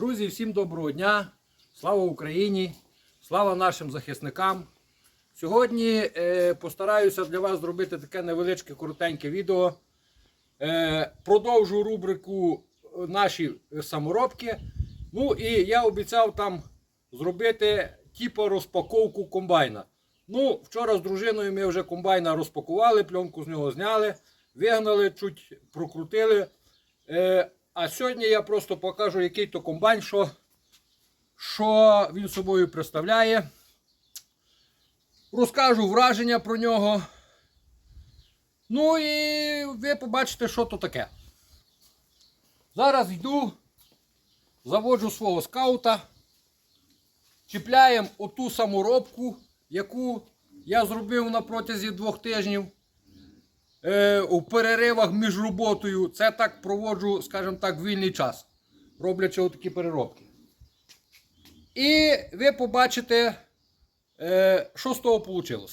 Друзі, всім доброго дня! Слава Україні! Слава нашим захисникам! Сьогодні е, постараюся для вас зробити таке невеличке коротеньке відео. Е, продовжу рубрику е, наші саморобки. Ну і я обіцяв там зробити типу розпаковку комбайна. Ну, вчора з дружиною ми вже комбайна розпакували, пленку з нього зняли, вигнали, чуть прокрутили. Е, а сьогодні я просто покажу, який то комбайн, що, що він собою представляє. Розкажу враження про нього. Ну і ви побачите, що то таке. Зараз йду, заводжу свого скаута, чіпляємо оту саморобку, яку я зробив на протязі двох тижнів. Е, у переривах між роботою. Це так проводжу, скажімо так, вільний час, роблячи отакі переробки. І ви побачите, е, що з того вийшло.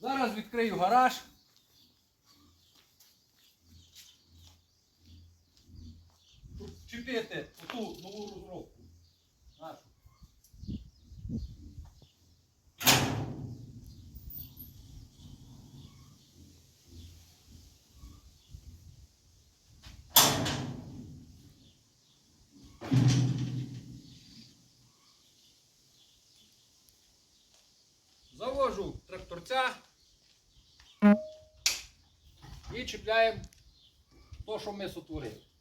Зараз відкрию гараж. Чіпити оту нову розробку. Завожу тракторця і чіпляємо то, що ми сотворили.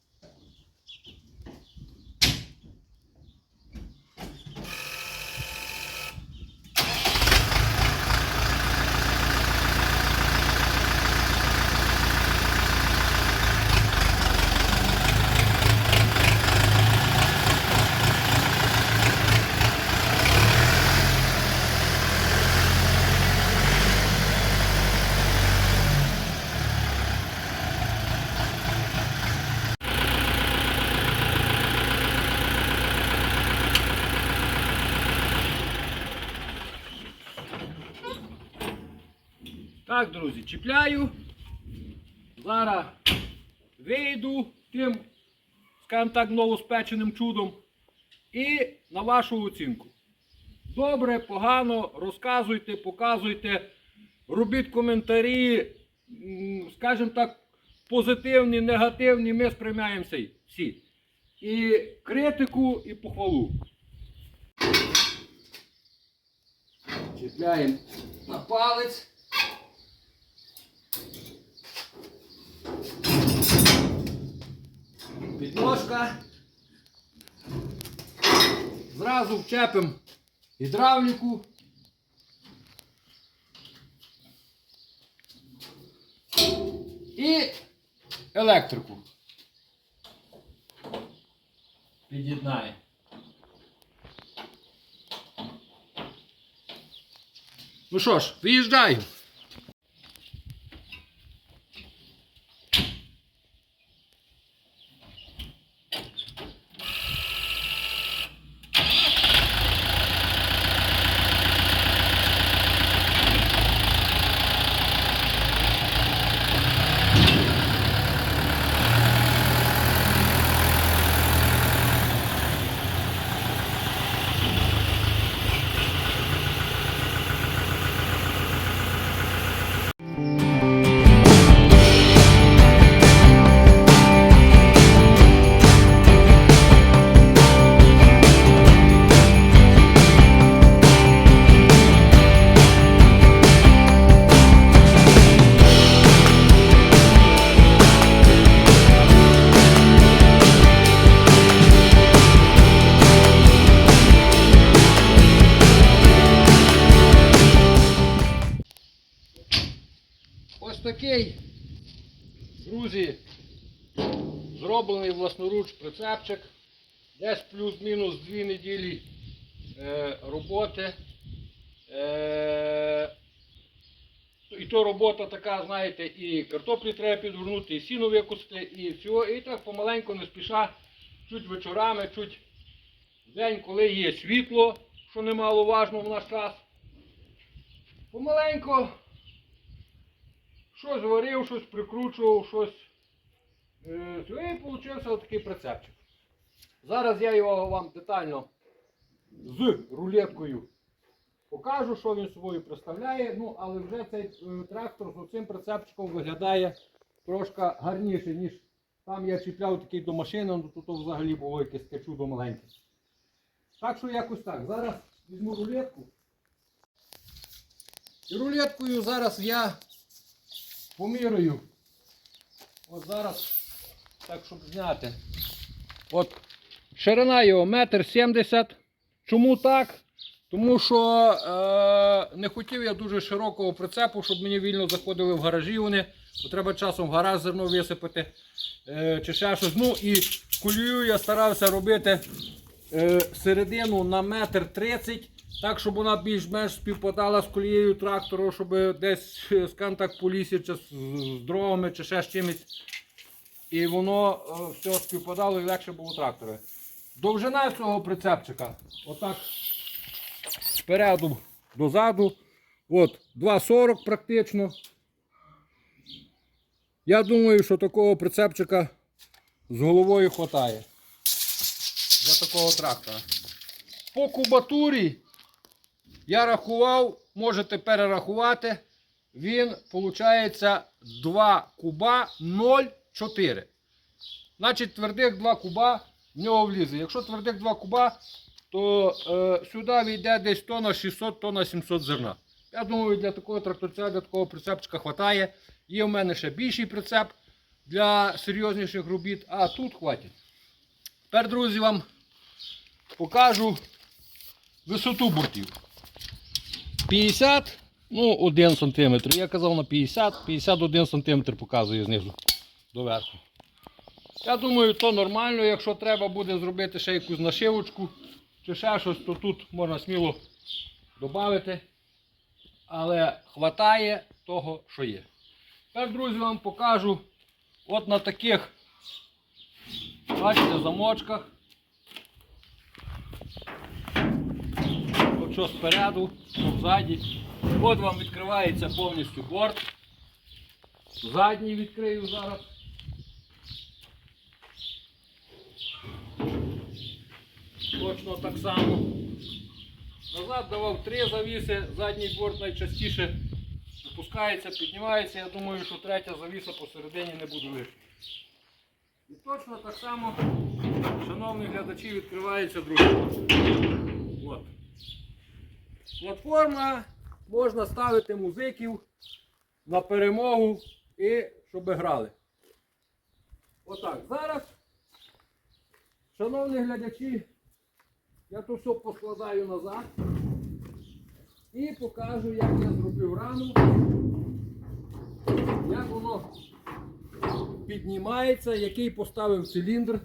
Так, друзі, чіпляю. Зараз вийду тим, скажімо так, новоспеченим чудом. І на вашу оцінку. Добре, погано, розказуйте, показуйте, робіть коментарі, скажімо так, позитивні, негативні, ми сприймаємо всі- всі. І критику, і похвалу. Чіпляємо на палець. Підножка. Зразу вчепимо гідравліку. І електрику. Під'єднає. Ну що ж, виїжджаю. Ось такий, друзі, зроблений власноруч прицепчик. Десь плюс-мінус дві неділі е, роботи. Е, і то робота така, знаєте, і картоплі треба підгорнути, і сіно викусити, і все. І так помаленьку, не спіша, чуть вечорами, чуть в день, коли є світло, що немаловажно в наш час. Помаленько щось варив, щось прикручував, щось. Е, І вийшов такий прицепчик. Зараз я його вам детально з рулеткою покажу, що він собою представляє. Ну, але вже цей е, трактор з цим прицепчиком виглядає трошки гарніше, ніж там я чіпляв такий до машини, ну тут взагалі було якесь таке чудо маленьке. Так що якось так. Зараз візьму рулетку. І рулеткою зараз я поміряю. От зараз, так щоб зняти. От ширина його метр сімдесят. Чому так? Тому що е, не хотів я дуже широкого прицепу, щоб мені вільно заходили в гаражі вони. Бо треба часом в гараж зерно висипати е, чи ще щось. Ну і колію я старався робити е, середину на метр тридцять, так, щоб вона більш-менш співпадала з колією трактору, щоб десь е, з по лісі, чи з, дровами, чи ще з чимось. І воно е, все співпадало і легше було трактору. Довжина цього прицепчика, отак спереду дозаду, от 2,40 практично. Я думаю, що такого прицепчика з головою вистачає для такого трактора. По кубатурі я рахував, можете перерахувати. Він виходить 2 куба 0,4. Значить, твердих 2 куба в нього влізе. Якщо твердих 2 куба, то е, сюди війде десь тонна 600, тонна 700 зерна. Я думаю, для такого тракторця, для такого прицепчика вистачає. Є в мене ще більший прицеп для серйозніших робіт, а тут хватить. Тепер, друзі, вам покажу висоту бортів. 50, ну 1 см. Я казав на 50, 51 см показує знизу до верху. Я думаю, то нормально, якщо треба буде зробити ще якусь нашивочку чи ще щось, то тут можна сміло додати. Але хватає того, що є. Тепер, друзі, вам покажу от на таких, бачите, замочках. От що спереду, що ззаді. От вам відкривається повністю борт. Задній відкрию зараз. Точно так само. Назад давав три завіси, задній борт найчастіше опускається, піднімається. Я думаю, що третя завіса посередині не буде лишня. І точно так само, шановні глядачі, відкривається другий борт. Платформа можна ставити музиків на перемогу і щоб грали. Отак. Зараз, шановні глядачі, я то все поскладаю назад і покажу, як я зробив рану, як воно піднімається, який поставив циліндр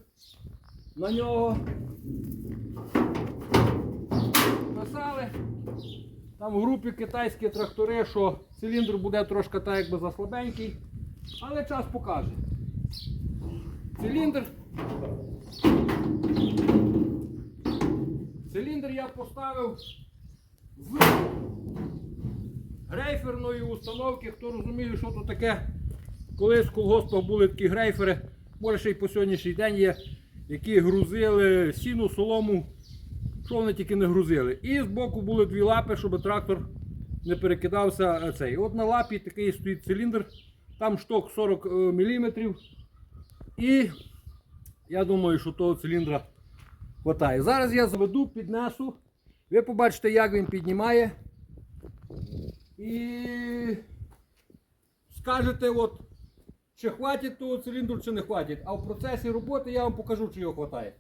на нього. Писали там в групі китайські трактори, що циліндр буде трошки так якби заслабенький, але час покаже. Циліндр Циліндр я поставив з грейферної установки. Хто розуміє, що це таке, колись в колгоспах були такі грейфери, може ще й по сьогоднішній день є, які грузили сіну, солому, що вони тільки не грузили. І збоку були дві лапи, щоб трактор не перекидався е, цей. От на лапі такий стоїть циліндр, там шток 40 мм. І я думаю, що того циліндра хватає. Зараз я заведу, піднесу. Ви побачите, як він піднімає. І скажете, от, чи хватить того циліндру, чи не хватить. А в процесі роботи я вам покажу, чи його хватає.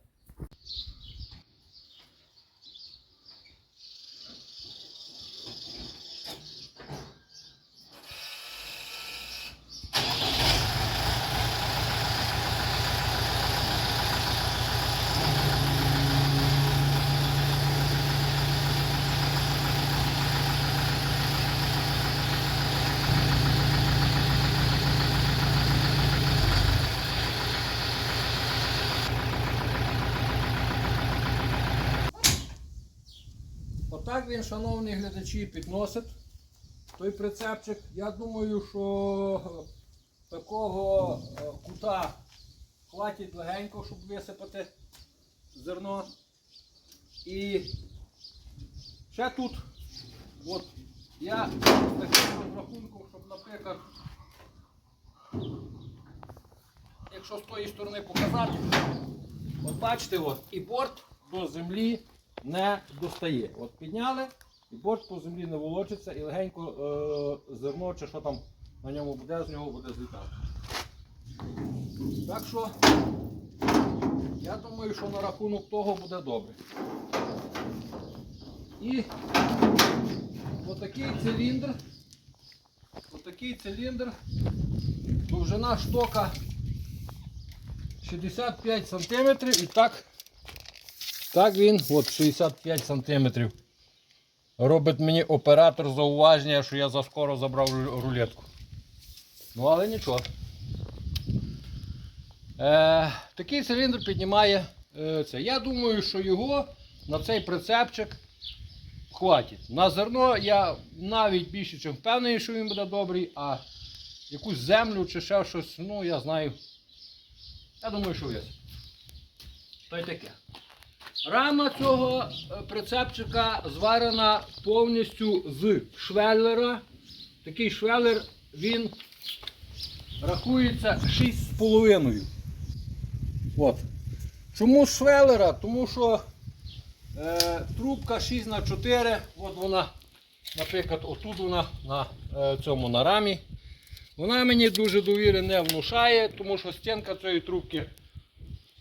Отак він, шановні глядачі, підносить той прицепчик. Я думаю, що такого е, кута хватить легенько, щоб висипати зерно. І ще тут, от, я таким розрахунком, щоб, наприклад, якщо з тої сторони показати, от бачите, от, і борт до землі не достає. От підняли, і борт по землі не волочиться, і легенько е, зерно чи що там на ньому буде, з нього буде злітати. Так що, я думаю, що на рахунок того буде добре. І отакий циліндр, отакий циліндр, довжина штока 65 см і так, так він, от 65 см. Робить мені оператор зауваження, що я заскоро забрав рулетку. Ну, але нічого. Е, такий циліндр піднімає е, це. Я думаю, що його на цей прицепчик хватить. На зерно я навіть більше, ніж впевнений, що він буде добрий, а якусь землю чи ще щось, ну я знаю. Я думаю, що є. Та й таке. Рама цього е, прицепчика зварена повністю з швеллера. Такий швеллер, він рахується 6,5. От. Чому з швеллера? Тому що е, трубка 6 на 4 от вона, наприклад, отут вона на е, цьому на рамі. Вона мені дуже довіри не внушає, тому що стінка цієї трубки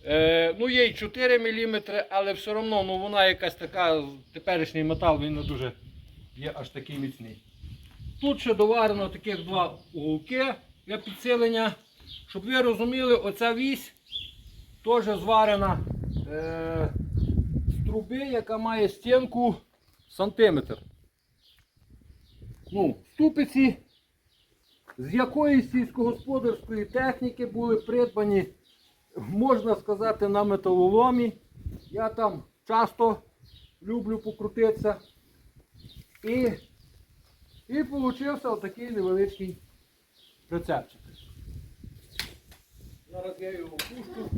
е, ну, є й 4 мм, але все одно ну, вона якась така, теперішній метал він не дуже є аж такий міцний. Тут ще доварено таких два уголки для підсилення. Щоб ви розуміли, оця вісь теж зварена е, з труби, яка має стінку сантиметр. Ну, ступиці з якоїсь сільськогосподарської техніки були придбані, можна сказати, на металоломі. Я там часто люблю покрутитися. І, і получився отакий невеличкий рецептчик. Зараз я його пущу.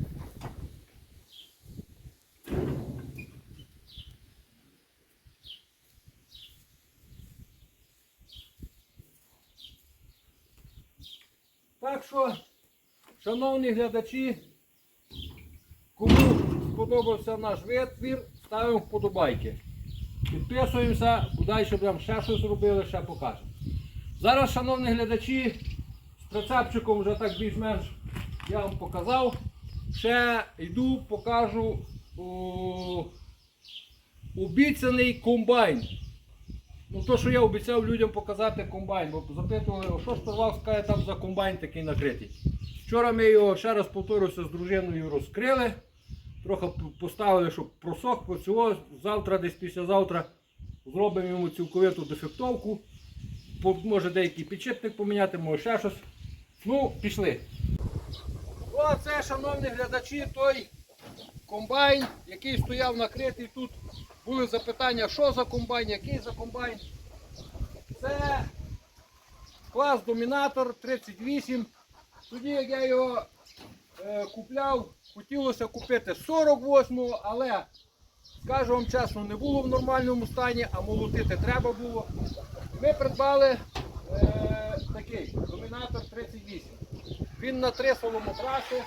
Так що, шановні глядачі, сподобався наш витвір, ставимо вподобайки. Підписуємося, щоб нам ще щось зробили, ще покажемо. Зараз, шановні глядачі, з прицепчиком вже так більш-менш я вам показав. Ще йду, покажу о, обіцяний комбайн. Ну, то, що я обіцяв людям показати комбайн, бо запитували, що ж каже там за комбайн такий накритий. Вчора ми його ще раз повторюся з дружиною розкрили. Трохи поставили, щоб просох, бо цього завтра, десь післязавтра зробимо йому цілковиту дефектовку. Може деякий підшипник поміняти, може ще щось. Ну, пішли. Ну, а це, шановні глядачі, той комбайн, який стояв накритий тут. Були запитання, що за комбайн, який за комбайн. Це клас Домінатор 38. Тоді, як я його купляв, хотілося купити 48-го, але, скажу вам чесно, не було в нормальному стані, а молотити треба було. Ми придбали е, такий Домінатор 38. Він на три соломотраси,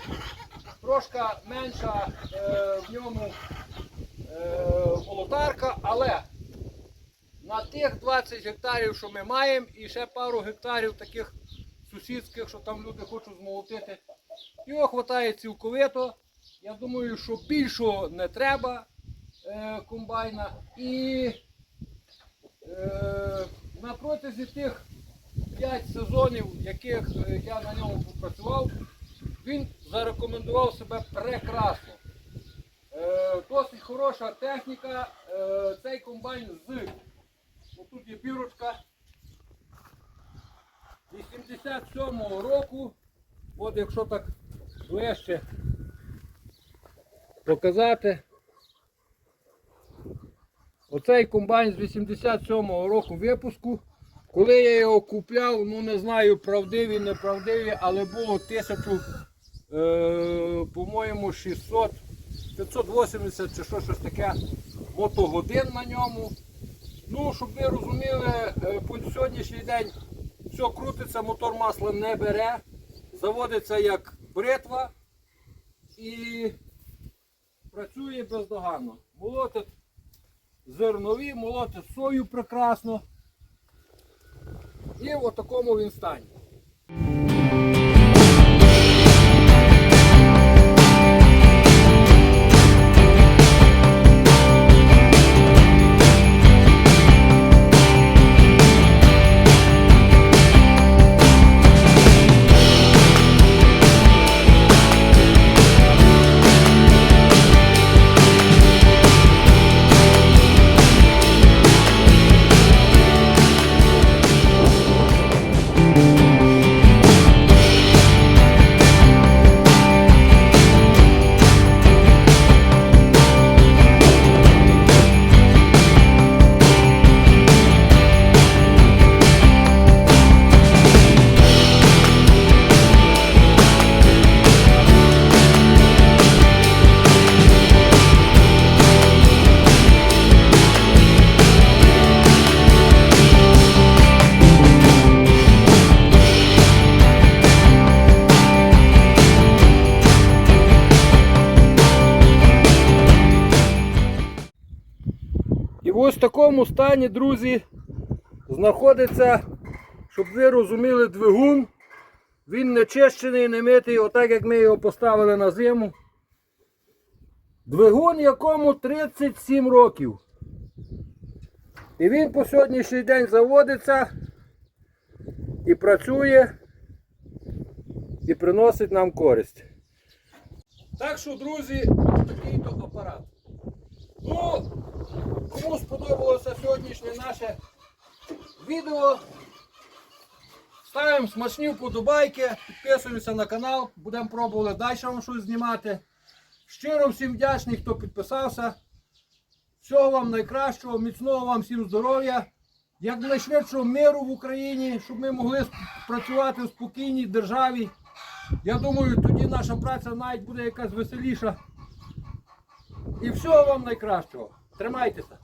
трошки менша е, в ньому е, молотарка, але на тих 20 гектарів, що ми маємо, і ще пару гектарів таких сусідських, що там люди хочуть змолотити, його вистачає цілковито. Я думаю, що більшого не треба е, комбайна. І е, на протязі тих 5 сезонів, яких е, я на ньому попрацював, він зарекомендував себе прекрасно. Е, досить хороша техніка. Е, цей комбайн з. Отут є бірочка. 87-го року. От якщо так ближче показати. Оцей комбайн з 87-го року випуску. Коли я його купляв, ну не знаю, правдиві, неправдиві, але було тисячу, е, по-моєму, 600 580 чи що, щось таке мотогодин на ньому. Ну, щоб ви розуміли, е, по сьогоднішній день все крутиться, мотор масла не бере, заводиться як бритва і працює бездоганно. Молотить зернові, молотить сою прекрасно. І в такому він стані. Ось в такому стані, друзі, знаходиться, щоб ви розуміли, двигун. Він не чищений, не митий, отак як ми його поставили на зиму. Двигун, якому 37 років. І він по сьогоднішній день заводиться і працює і приносить нам користь. Так що, друзі, такий то апарат. Сподобалося сьогоднішнє наше відео, ставимо смачні вподобайки, підписуємося на канал, будемо пробувати далі вам щось знімати. Щиро всім вдячний, хто підписався. Всього вам найкращого, міцного вам всім здоров'я, якнайшвидшого миру в Україні, щоб ми могли працювати в спокійній державі. Я думаю, тоді наша праця навіть буде якась веселіша. І всього вам найкращого. Тримайтеся.